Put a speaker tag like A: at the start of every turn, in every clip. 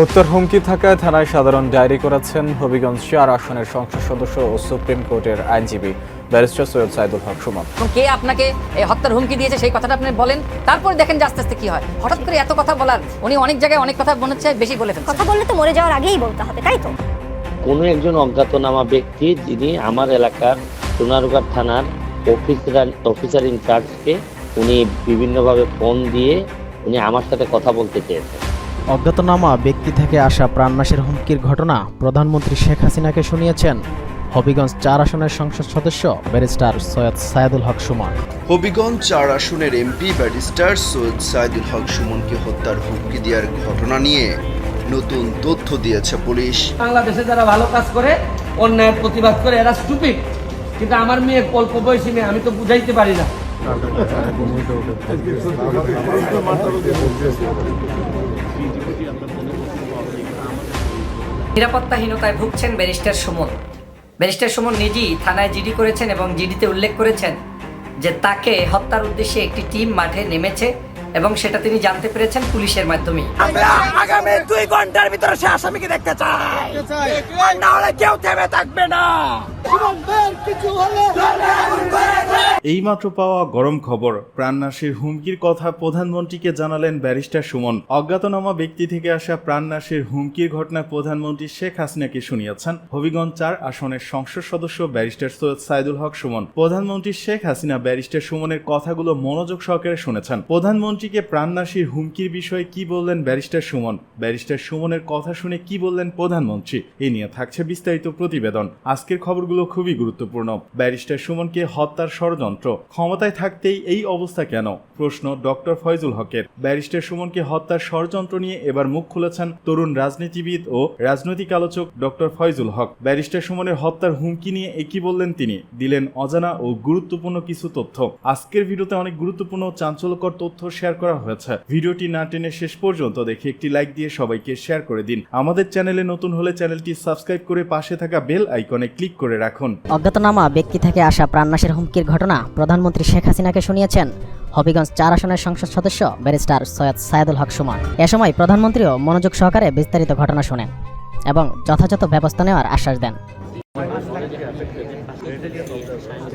A: হত্যার হুমকি থাকায় থানায় সাধারণ ডায়েরি করেছেন হবিগঞ্জ চার আসনের সংসদ সদস্য ও সুপ্রিম কোর্টের আইনজীবী ব্যারিস্টার সৈয়দ সাইদুল হক সুমন।
B: কে আপনাকে এই হত্যার হুমকি দিয়েছে সেই কথাটা আপনি বলেন তারপর দেখেন যে আস্তে আস্তে কি হয়। হঠাৎ করে এত কথা বলার উনি অনেক জায়গায় অনেক কথা মনে হচ্ছে বেশি বলে ফেলছেন
C: কথা বললে তো মরে যাওয়ার আগেই বলতে হবে তাই তো?
D: কোনো একজন অজ্ঞাতনামা ব্যক্তি যিনি আমার এলাকার সোনারুঘাট থানার অফিসার অফিসার ইনচার্জকে উনি বিভিন্নভাবে ফোন দিয়ে উনি আমার সাথে কথা বলতে চেয়েছেন।
E: অজ্ঞাতনামা ব্যক্তি থেকে আসা প্রাণনাশের হুমকির ঘটনা প্রধানমন্ত্রী শেখ হাসিনাকে শুনিয়েছেন। হবিগঞ্জ চার আসনের সংসদ সদস্য ব্যারিস্টার সৈয়দ সায়েদুল হক সুমন।
F: হবিগঞ্জ চার আসনের এমপি ব্যারিস্টার সৈয়দ সাইদুল হক সুমনকে হত্যার হুমকি দেওয়ার ঘটনা নিয়ে নতুন তথ্য দিয়েছে পুলিশ।
G: বাংলাদেশে যারা ভালো কাজ করে অন্যায়ের প্রতিবাদ করে এরা স্টুপিড কিন্তু আমার মেয়ে অল্প বয়সী মেয়ে আমি তো বুঝাইতে পারি না।
B: নিরাপত্তাহীনতায় ভুগছেন ব্যারিস্টার সুমন। ব্যারিস্টার সুমন নিজেই থানায় জিডি করেছেন এবং জিডিতে উল্লেখ করেছেন যে তাকে হত্যার উদ্দেশ্যে একটি টিম মাঠে নেমেছে। এবং সেটা তিনি জানতে পেরেছেন পুলিশের মাধ্যমেই।
G: আগামী দুই ঘণ্টার ভিতরে সে আসামিকে দেখতে চাই। আর না হলে কেউ থেমে থাকবে না।
H: এইমাত্র পাওয়া গরম খবর প্রাণনাশের হুমকির কথা প্রধানমন্ত্রীকে জানালেন ব্যারিস্টার সুমন। অজ্ঞাতনামা ব্যক্তি থেকে আসা প্রাণনাশের হুমকির ঘটনা প্রধানমন্ত্রী শেখ হাসিনাকে শুনিয়েছেন। হবিগঞ্জ চার আসনের সংসদ সদস্য ব্যারিস্টার সৈয়দ সাইদুল হক সুমন। প্রধানমন্ত্রী শেখ হাসিনা ব্যারিস্টার সুমনের কথাগুলো মনোযোগ সহকারে শুনেছেন। প্রধানমন্ত্রীকে প্রাণনাশীর হুমকির বিষয়ে কি বললেন ব্যারিস্টার সুমন? ব্যারিস্টার সুমনের কথা শুনে কি বললেন প্রধানমন্ত্রী? এ নিয়ে থাকছে বিস্তারিত প্রতিবেদন। আজকের খবরগুলো খুবই গুরুত্বপূর্ণ। ব্যারিস্টার সুমনকে হত্যার ষড়যন্ত্র, ক্ষমতায় থাকতেই এই অবস্থা কেন? প্রশ্ন ডক্টর ফয়জুল হকের। ব্যারিস্টার সুমনকে হত্যার ষড়যন্ত্র নিয়ে এবার মুখ খুলেছেন তরুণ রাজনীতিবিদ ও রাজনৈতিক আলোচক ডক্টর ফয়জুল হক। ব্যারিস্টার সুমনের হত্যার হুমকি নিয়ে একই বললেন তিনি? দিলেন অজানা ও গুরুত্বপূর্ণ কিছু তথ্য। আজকের ভিডিওতে অনেক গুরুত্বপূর্ণ চাঞ্চল্যকর তথ্য শেয়ার করা হয়েছে। ভিডিওটি না টেনে শেষ পর্যন্ত দেখে একটি লাইক দিয়ে সবাইকে শেয়ার করে দিন। আমাদের চ্যানেলে নতুন হলে চ্যানেলটি সাবস্ক্রাইব করে পাশে থাকা বেল আইকনে ক্লিক করে রাখুন।
C: অজ্ঞাতনামা ব্যক্তি থেকে আসা প্রাণনাশের হুমকির ঘটনা প্রধানমন্ত্রী শেখ হাসিনাকে শুনিয়েছেন। হবিগঞ্জ চার আসনের সংসদ সদস্য ব্যারিস্টার সৈয়দ সায়েদুল হক সুমন। এ সময় প্রধানমন্ত্রীও মনোযোগ সহকারে বিস্তারিত ঘটনা শোনেন এবং যথাযথ ব্যবস্থা নেওয়ার আশ্বাস দেন।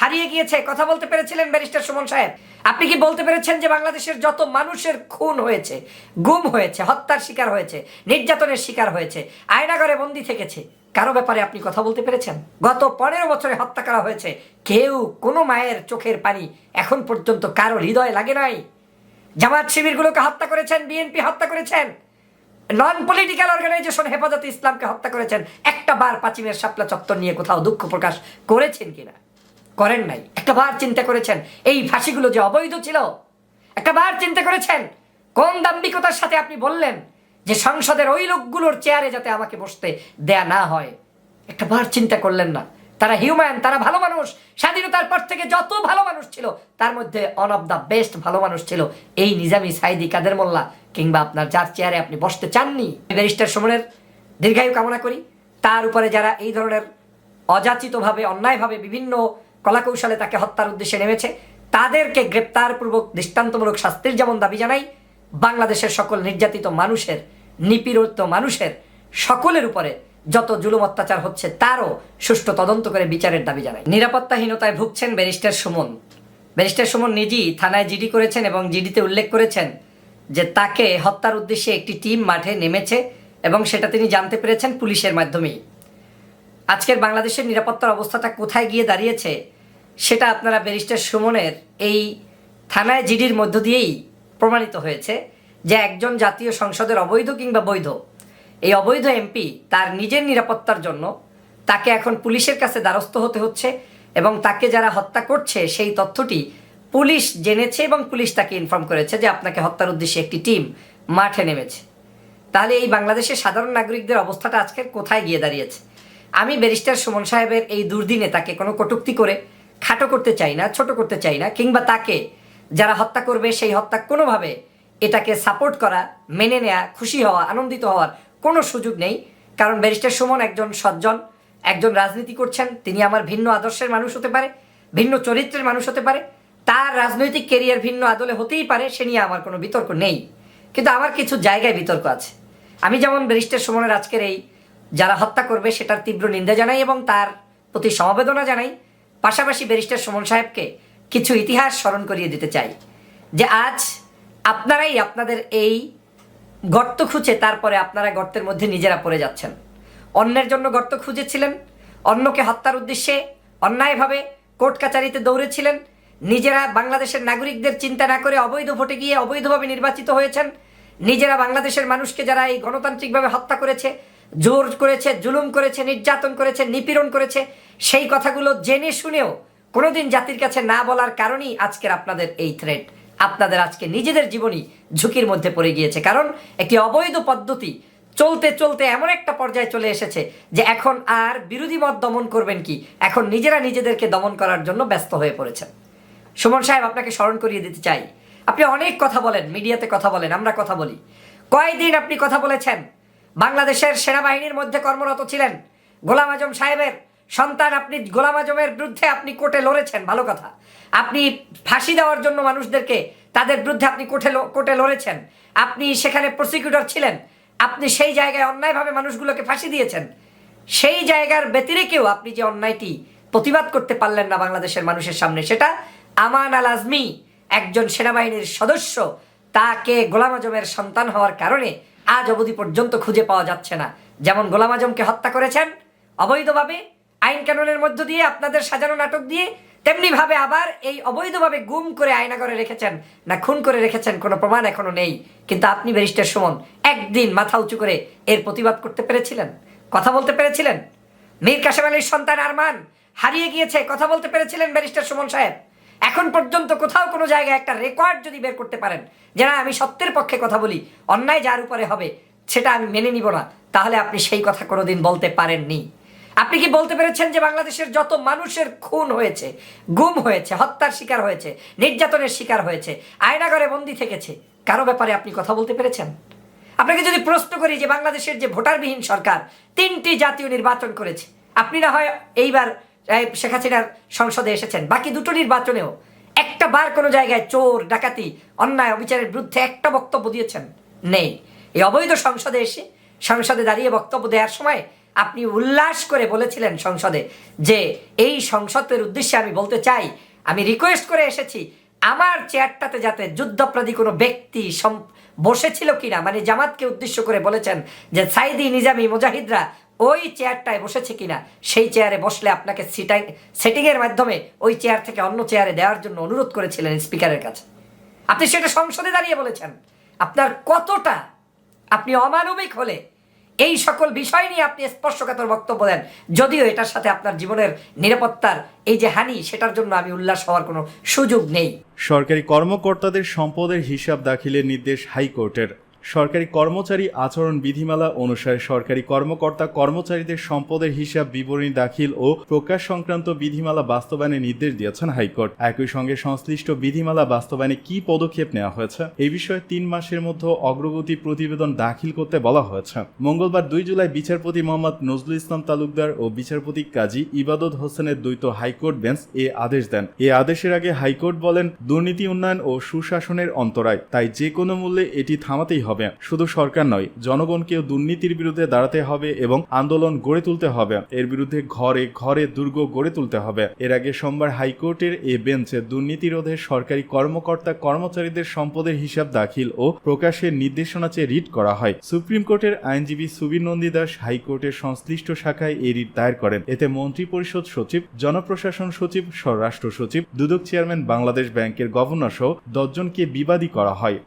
B: হারিয়ে গিয়েছে। কথা বলতে পেরেছিলেন ব্যারিস্টার সুমন সাহেব। আপনি কি বলতে পেরেছেন যে বাংলাদেশের যত মানুষের খুন হয়েছে, গুম হয়েছে, হত্যার শিকার হয়েছে, নির্যাতনের শিকার হয়েছে, আয়নাগরে বন্দি থেকেছে, কারও ব্যাপারে আপনি কথা বলতে পেরেছেন? গত পনেরো বছরে হত্যা করা হয়েছে, কেউ কোনো মায়ের চোখের পানি এখন পর্যন্ত কারও হৃদয় লাগে নাই? জামাত শিবিরগুলোকে হত্যা করেছেন, বিএনপি হত্যা করেছেন নন পলিটিক্যাল অর্গানাইজেশন হেফাজতে ইসলামকে হত্যা করেছেন, একটা বার পাচিমের শাপলা চত্বর নিয়ে কোথাও দুঃখ প্রকাশ করেছেন কিনা? করেন নাই। একটা বার চিন্তা করেছেন, এই ফাঁসিগুলো যে অবৈধ ছিল, একটা বার চিন্তা করেছেন, কোন দাম্ভিকতার সাথে আপনি বললেন যে সংসদের ওই লোকগুলোর চেয়ারে যাতে আমাকে বসতে দেয়া না হয়? একটা বার চিন্তা করলেন না। তারা হিউম্যান তারা ভালো মানুষ। স্বাধীনতার পর থেকে যত ভালো মানুষ ছিল, তার মধ্যে অন অফ দ্য বেস্ট ভালো মানুষ ছিল এই নিজামি সাইদি কাদের মোল্লা, কিংবা আপনার যার চেয়ারে আপনি বসতে চাননি। ব্যারিস্টার সুমনের দীর্ঘায়ু কামনা করি। তার উপরে যারা এই ধরনের অযাচিতভাবে, অন্যায়ভাবে বিভিন্ন কলাকৌশলে তাকে হত্যার উদ্দেশ্যে নেমেছে। তাদেরকে গ্রেপ্তারপূর্বক দৃষ্টান্তমূলক শাস্তির যেমন দাবি জানাই, বাংলাদেশের সকল নির্যাতিত মানুষের, নিপীড়িত মানুষের, সকলের উপরে যত জুলুম অত্যাচার হচ্ছে তারও সুষ্ঠু তদন্ত করে বিচারের দাবি জানায় নিরাপত্তাহীনতায় ভুগছেন ব্যারিস্টার সুমন। ব্যারিস্টার সুমন নিজেই থানায় জিডি করেছেন এবং জিডিতে উল্লেখ করেছেন যে তাকে হত্যার উদ্দেশ্যে একটি টিম মাঠে নেমেছে এবং সেটা তিনি জানতে পেরেছেন পুলিশের মাধ্যমেই। আজকের বাংলাদেশের নিরাপত্তার অবস্থাটা কোথায় গিয়ে দাঁড়িয়েছে সেটা আপনারা ব্যারিস্টার সুমনের এই থানায় জিডির মধ্য দিয়েই প্রমাণিত হয়েছে যে একজন জাতীয় সংসদের অবৈধ কিংবা বৈধ। এই অবৈধ এমপি তার নিজের নিরাপত্তার জন্য তাকে এখন পুলিশের কাছে দ্বারস্থ হতে হচ্ছে এবং তাকে যারা হত্যা করছে সেই তথ্যটি পুলিশ জেনেছে এবং পুলিশ তাকে ইনফর্ম করেছে যে আপনাকে হত্যার উদ্দেশ্যে একটি টিম মাঠে নেমেছে। তাহলে এই বাংলাদেশের সাধারণ নাগরিকদের অবস্থাটা আজকে কোথায় গিয়ে দাঁড়িয়েছে? আমি ব্যারিস্টার সুমন সাহেবের এই দুর্দিনে তাকে কোনো কটুক্তি করে খাটো করতে চাই না, ছোট করতে চাই না, কিংবা তাকে যারা হত্যা করবে সেই হত্যা কোনোভাবে এটাকে সাপোর্ট করা, মেনে নেয়া, খুশি হওয়া, আনন্দিত হওয়ার কোনো সুযোগ নেই। কারণ ব্যারিস্টার সুমন একজন সজ্জন, একজন রাজনীতি করছেন, তিনি আমার ভিন্ন আদর্শের মানুষ হতে পারে, ভিন্ন চরিত্রের মানুষ হতে পারে। তার রাজনৈতিক কেরিয়ার ভিন্ন আদলে হতেই পারে, সে নিয়ে আমার কোনো বিতর্ক নেই। কিন্তু আমার কিছু জায়গায় বিতর্ক আছে। আমি যেমন ব্যারিস্টার সুমনের আজকের এই যারা হত্যা করবে, সেটার তীব্র নিন্দা জানাই এবং তার প্রতি সমবেদনা জানাই। পাশাপাশি ব্যারিস্টার সুমন সাহেবকে কিছু ইতিহাস স্মরণ করিয়ে দিতে চাই, যে আজ আপনারাই আপনাদের এই গর্ত খুঁজে তারপরে আপনারা গর্তের মধ্যে নিজেরা পড়ে যাচ্ছেন। অন্যের জন্য গর্ত খুঁজেছিলেন, অন্যকে হত্যার উদ্দেশ্যে অন্যায়ভাবে কোর্ট কাচারিতে দৌড়েছিলেন, নিজেরা বাংলাদেশের নাগরিকদের চিন্তা না করে অবৈধ ভোটে গিয়ে অবৈধভাবে নির্বাচিত হয়েছেন, নিজেরা বাংলাদেশের মানুষকে যারা এই গণতান্ত্রিকভাবে হত্যা করেছে জোর করেছে, জুলুম করেছে, নির্যাতন করেছে, নিপীড়ন করেছে, সেই কথাগুলো জেনে শুনেও কোনোদিন জাতির কাছে না বলার কারণেই আজকের আপনাদের এই থ্রেট আপনাদের আজকে নিজেদের জীবনই ঝুঁকির মধ্যে পড়ে গিয়েছে। কারণ একটি অবৈধ পদ্ধতি চলতে চলতে এমন একটা পর্যায়ে চলে এসেছে যে এখন আর বিরোধী মত দমন করবেন কি? এখন নিজেরা নিজেদেরকে দমন করার জন্য ব্যস্ত হয়ে পড়েছেন। সুমন সাহেব, আপনাকে স্মরণ করিয়ে দিতে চাই। আপনি অনেক কথা বলেন, মিডিয়াতে কথা বলেন, আমরা কথা বলি। কয়দিন আপনি কথা বলেছেন? বাংলাদেশের সেনাবাহিনীর মধ্যে কর্মরত ছিলেন গোলাম আজম সাহেবের সন্তান। আপনি গোলাম আজমের বিরুদ্ধে আপনি কোর্টে লড়েছেন, ভালো কথা। আপনি ফাঁসি দেওয়ার জন্য মানুষদেরকে তাদের বিরুদ্ধে আপনি কোর্টে কোর্টে লড়েছেন। আপনি সেখানে প্রসিকিউটর ছিলেন। আপনি সেই জায়গায় অন্যায়ভাবে মানুষগুলোকে ফাঁসি দিয়েছেন। সেই জায়গার ব্যতিরেকেও আপনি যে অন্যায়টি প্রতিবাদ করতে পারলেন না বাংলাদেশের মানুষের সামনে, সেটা আমান আল আজমি, একজন সেনাবাহিনীর সদস্য, তাকে গোলাম আজমের সন্তান হওয়ার কারণে আজ অবধি পর্যন্ত খুঁজে পাওয়া যাচ্ছে না। যেমন গোলাম আজমকে হত্যা করেছেন, অবৈধভাবে আইন কানুনের মধ্য দিয়ে আপনাদের সাজানো নাটক দিয়ে তেমনি ভাবে আবার এই অবৈধভাবে গুম করে আয়না করে রেখেছেন না খুন করে রেখেছেন কোনো প্রমাণ এখনও নেই। কিন্তু আপনি ব্যারিস্টার সুমন, একদিন মাথা উঁচু করে এর প্রতিবাদ করতে পেরেছিলেন? কথা বলতে পেরেছিলেন? মীর কাশেম আলীর সন্তান আরমান হারিয়ে গিয়েছে, কথা বলতে পেরেছিলেন ব্যারিস্টার সুমন সাহেব? এখন পর্যন্ত কোথাও কোনো জায়গায় একটা রেকর্ড যদি বের করতে পারেন, যে না, আমি সত্যের পক্ষে কথা বলি, অন্যায় যার উপরে হবে, সেটা আমি মেনে নিব না, তাহলে আপনি সেই কথা কোনোদিন বলতে পারেননি। আপনি কি বলতে পেরেছেন যে বাংলাদেশের যত মানুষের খুন হয়েছে, গুম হয়েছে, হত্যার শিকার হয়েছে, নির্যাতনের শিকার হয়েছে, আয়নাগরে বন্দি থেকেছে, কারও ব্যাপারে আপনি কথা বলতে পেরেছেন? আপনাকে যদি প্রশ্ন করি যে বাংলাদেশের যে ভোটারবিহীন সরকার তিনটি জাতীয় নির্বাচন করেছে, আপনি না হয় এইবার এই শেখ হাসিনার সংসদে এসেছেন। বাকি দুটো নির্বাচনেও একটা বার কোনো জায়গায় চোর, ডাকাতি, অন্যায়, অবিচারের বিরুদ্ধে একটা বক্তব্য দিয়েছেন। নেই। এই অবৈধ সংসদে এসে সংসদে দাঁড়িয়ে বক্তব্য দেওয়ার সময় আপনি উল্লাস করে বলেছিলেন সংসদে যে এই সংসদের উদ্দেশ্যে আমি বলতে চাই, আমি রিকোয়েস্ট করে এসেছি আমার চেয়ারটাতে যাতে যুদ্ধপ্রাদী কোনো ব্যক্তি বসেছিল কিনা মানে জামাতকে উদ্দেশ্য করে বলেছেন যে সাইদি নিজামি, মুজাহিদরা ওই চেয়ারটায় বসেছে কিনা, সেই চেয়ারে বসলে আপনাকে সিটাই সেটিংয়ের মাধ্যমে ওই চেয়ার থেকে অন্য চেয়ারে দেওয়ার জন্য অনুরোধ করেছিলেন স্পিকারের কাছে। আপনি সেটা সংসদে দাঁড়িয়ে বলেছেন। আপনার কতটা আপনি অমানবিক হলে এই সকল বিষয় নিয়ে আপনি স্পর্শকাতর বক্তব্য দেন, যদিও এটার সাথে আপনার জীবনের নিরাপত্তার এই যে হানি, সেটার জন্য আমি উল্লাস হওয়ার কোনো সুযোগ নেই।
H: সরকারি কর্মকর্তাদের সম্পদের হিসাব দাখিলের নির্দেশ হাইকোর্টের। সরকারি কর্মচারী আচরণ বিধিমালা অনুসারে সরকারি কর্মকর্তা কর্মচারীদের সম্পদের হিসাব বিবরণী দাখিল ও প্রকাশ সংক্রান্ত বিধিমালা বাস্তবায়নের নির্দেশ দিয়েছেন হাইকোর্ট। একই সঙ্গে সংশ্লিষ্ট বিধিমালা বাস্তবায়নে কি পদক্ষেপ নেওয়া হয়েছে এই বিষয়ে তিন মাসের মধ্যে অগ্রগতি প্রতিবেদন দাখিল করতে বলা হয়েছে। মঙ্গলবার দুই জুলাই বিচারপতি মোহাম্মদ নজরুল ইসলাম তালুকদার ও বিচারপতি কাজী ইবাদত হোসেনের দ্বৈত হাইকোর্ট বেঞ্চ এ আদেশ দেন। এ আদেশের আগে হাইকোর্ট বলেন, দুর্নীতি উন্নয়ন ও সুশাসনের অন্তরায়, তাই যে কোনো মূল্যে এটি থামাতেই হবে। শুধু সরকার নয়, জনগণকেও দুর্নীতির বিরুদ্ধে দাঁড়াতে হবে এবং আন্দোলন গড়ে তুলতে হবে। এর বিরুদ্ধে ঘরে ঘরে দুর্গ গড়ে তুলতে হবে। এর আগে সোমবার হাইকোর্টের এ বেঞ্চে দুর্নীতি রোধে সরকারি কর্মকর্তা কর্মচারীদের সম্পদের হিসাব দাখিল ও প্রকাশের নির্দেশনা চেয়ে রিট করা হয়। সুপ্রিম কোর্টের আইনজীবী সুবীর নন্দী দাস হাইকোর্টের সংশ্লিষ্ট শাখায় এই রিট দায়ের করেন। এতে মন্ত্রী পরিষদ সচিব, জনপ্রশাসন সচিব, স্বরাষ্ট্র সচিব, দুদক চেয়ারম্যান, বাংলাদেশ ব্যাংকের গভর্নর সহ দশজনকে বিবাদী করা হয়।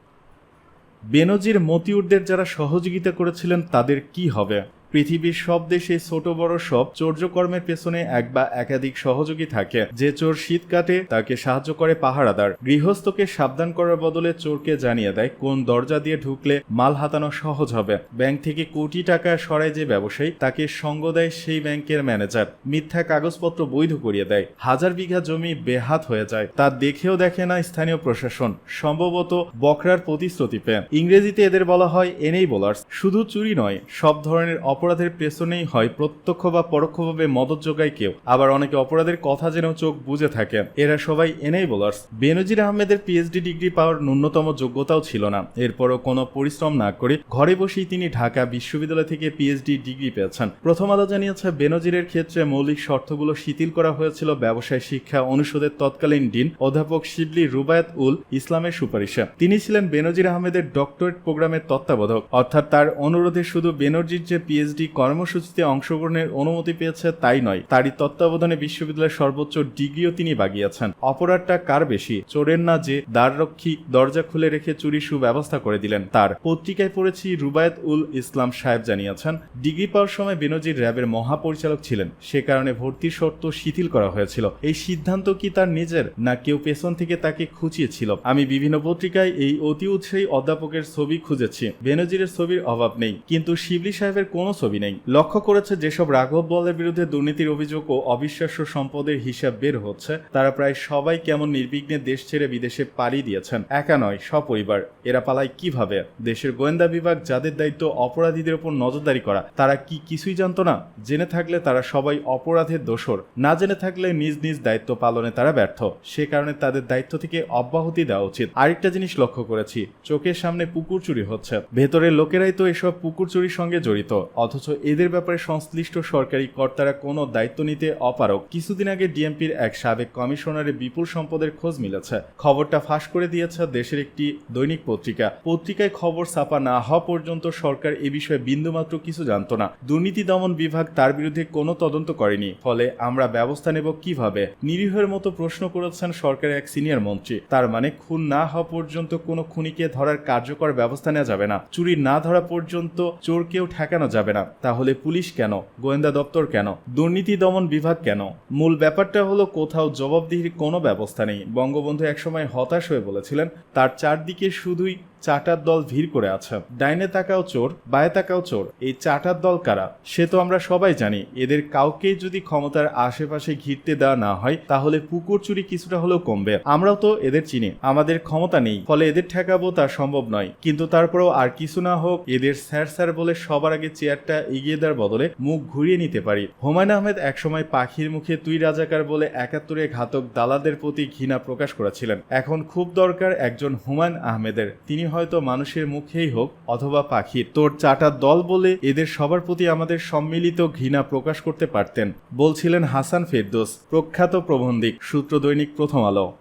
H: বেনজির মতিউরদের যারা সহযোগিতা করেছিলেন তাদের কি হবে? পৃথিবীর সব দেশে ছোট বড় সব চৌর্যকর্মের পেছনে এক বা একাধিক সহযোগী থাকে। যে চোর শীত কাটে, তাকে সাহায্য করে পাহারাদার। গৃহস্থকে সাবধান করার বদলে চোরকে জানিয়ে দেয় কোন দরজা দিয়ে ঢুকলে মাল হাতানো সহজ হবে। ব্যাংক থেকে কোটি টাকা সরায় যে ব্যবসায়ী, তাকে সঙ্গ দেয় সেই ব্যাংকের ম্যানেজার। মিথ্যা কাগজপত্র বৈধ করিয়ে দেয়। হাজার বিঘা জমি বেহাত হয়ে যায়। তা দেখেও দেখে না স্থানীয় প্রশাসন। সম্ভবত বকরার প্রতিশ্রুতি পেয়ে। ইংরেজিতে এদের বলা হয় এনেই বোলার্স শুধু চুরি নয়, সব ধরনের অপরাধের পেছনেই হয় প্রত্যক্ষ বা পরোক্ষভাবে মদত যোগায় কেউ। আবার অনেকে অপরাধের কথা জেনেও চোখ বুঝে থাকেন। এরা সবাই এনেই বোলার্স বেনজির আহমেদের পিএইচডি ডিগ্রি পাওয়ার ন্যূনতম যোগ্যতাও ছিল না। এরপরও কোনো পরিশ্রম না করে ঘরে বসেই তিনি ঢাকা বিশ্ববিদ্যালয় থেকে পিএইচডি ডিগ্রি পেয়েছেন। প্রথম আলো জানিয়েছে, বেনজিরের ক্ষেত্রে মৌলিক শর্তগুলো শিথিল করা হয়েছিল ব্যবসায় শিক্ষা অনুষদের তৎকালীন ডিন অধ্যাপক শিবলি রুবায়াত উল ইসলামের সুপারিশে। তিনি ছিলেন বেনজির আহমেদের ডক্টরেট প্রোগ্রামের তত্ত্বাবধায়ক। অর্থাৎ তার অনুরোধে শুধু বেনজির যে পিএইচডি কর্মসূচিতে অংশগ্রহণের অনুমতি পেয়েছে তাই নয়। তারই তত্ত্বাবধানে বিশ্ববিদ্যালয়ের সর্বোচ্চ ডিগ্রিও তিনি বাগিয়েছেন। অপরাধটা কার বেশি? চোরের না যে দ্বাররক্ষী দরজা খুলে রেখে চুরি সুব্যবস্থা করে দিলেন তার। পত্রিকায় পড়েছি, রুবায়াত উল ইসলাম সাহেব জানিয়েছেন, ডিগ্রি পাওয়ার সময় বেনজির র্যাবের মহাপরিচালক ছিলেন। সে কারণে ভর্তির শর্ত শিথিল করা হয়েছিল। এই সিদ্ধান্ত কি তার নিজের, না কেউ পেছন থেকে তাকে খুঁচিয়েছিল? আমি বিভিন্ন পত্রিকায় এই অতি উৎসাহী অধ্যাপকের ছবি খুঁজেছি। বেনজিরের ছবির অভাব নেই। কিন্তু শিবলি সাহেবের কোনো ছবি নেই। লক্ষ্য করেছে যেসব রাঘব বলের বিরুদ্ধে দুর্নীতির অভিযোগ ও অবিশ্বাস্য সম্পদের হিসাব বের হচ্ছে, তারা প্রায় সবাই কেমন নির্বিঘ্নে দেশ ছেড়ে বিদেশে পাড়ি দিয়েছেন। একা নয়, সপরিবার। এরা পালায় কীভাবে? দেশের গোয়েন্দা বিভাগ যাদের দায়িত্ব অপরাধীদের উপর নজরদারি করা, তারা কি কিছুই জানতো না? জেনে থাকলে তারা সবাই অপরাধের দোষর। না জেনে থাকলে নিজ নিজ দায়িত্ব পালনে তারা ব্যর্থ। সে কারণে তাদের দায়িত্ব থেকে অব্যাহতি দেওয়া উচিত। আরেকটা জিনিস লক্ষ্য করেছি, চোখের সামনে পুকুর চুরি হচ্ছে। ভেতরের লোকেরাই তো এসব পুকুর চুরির সঙ্গে জড়িত। অথচ এদের ব্যাপারে সংশ্লিষ্ট সরকারি কর্তারা কোনো দায়িত্ব নিতে অপারক কিছুদিন আগে ডিএমপির এক সাবেক কমিশনারের বিপুল সম্পদের খোঁজ মিলেছে। খবরটা ফাঁস করে দিয়েছে দেশের একটি দৈনিক পত্রিকা। পত্রিকায় খবর ছাপা না হওয়া পর্যন্ত সরকার এ বিষয়ে বিন্দুমাত্র কিছু জানতো না। দুর্নীতি দমন বিভাগ তার বিরুদ্ধে কোনো তদন্ত করেনি। ফলে আমরা ব্যবস্থা নেব কীভাবে? নিরীহের মতো প্রশ্ন করেছেন সরকারের এক সিনিয়র মন্ত্রী। তার মানে খুন না হওয়া পর্যন্ত কোনো খুনিকে ধরার কার্যকর ব্যবস্থা নেওয়া যাবে না। চুরি না ধরা পর্যন্ত চোরকেও ঠেকানো যাবে না। তাহলে পুলিশ কেন? গোয়েন্দা দপ্তর কেন? দুর্নীতি দমন বিভাগ কেন? মূল ব্যাপারটা হলো কোথাও জবাবদিহির কোনো ব্যবস্থা নেই। বঙ্গবন্ধু একসময় হতাশ হয়ে বলেছিলেন, তার চারদিকে শুধুই চাটার দল ভিড় করে আছে। ডাইনে তাকাও চোর, বায়ে তাকাও চোর, এই চাটার দল কারা? সে তো আমরা সবাই জানি, এদের কাউকেই যদি ক্ষমতার আশেপাশে ঘিরতে দেওয়া না হয়, তাহলে পুকুর চুরি কিছুটা হলেও কমবে। আমরাও তো এদের চিনি, আমাদের ক্ষমতা নেই, ফলে এদের ঠেকাবো তা সম্ভব নয়। কিন্তু তারপরেও আর কিছু না হোক, এদের স্যার স্যার বলে সবার আগে চেয়ারটা এগিয়ে দেওয়ার বদলে মুখ ঘুরিয়ে নিতে পারি। হুমায়ুন আহমেদ একসময় পাখির মুখে তুই রাজাকার বলে একাত্তরে ঘাতক দালালদের প্রতি ঘৃণা প্রকাশ করেছিলেন। এখন খুব দরকার একজন হুমায়ুন আহমেদের। তিনি হয়তো মানুষের মুখেই হোক অথবা পাখির। তোর চাটা দল বলে এদের সবার প্রতি আমাদের সম্মিলিত ঘৃণা প্রকাশ করতে পারতেন, বলছিলেন হাসান ফেরদোস, প্রখ্যাত প্রবন্ধিক সূত্র দৈনিক প্রথম আলো।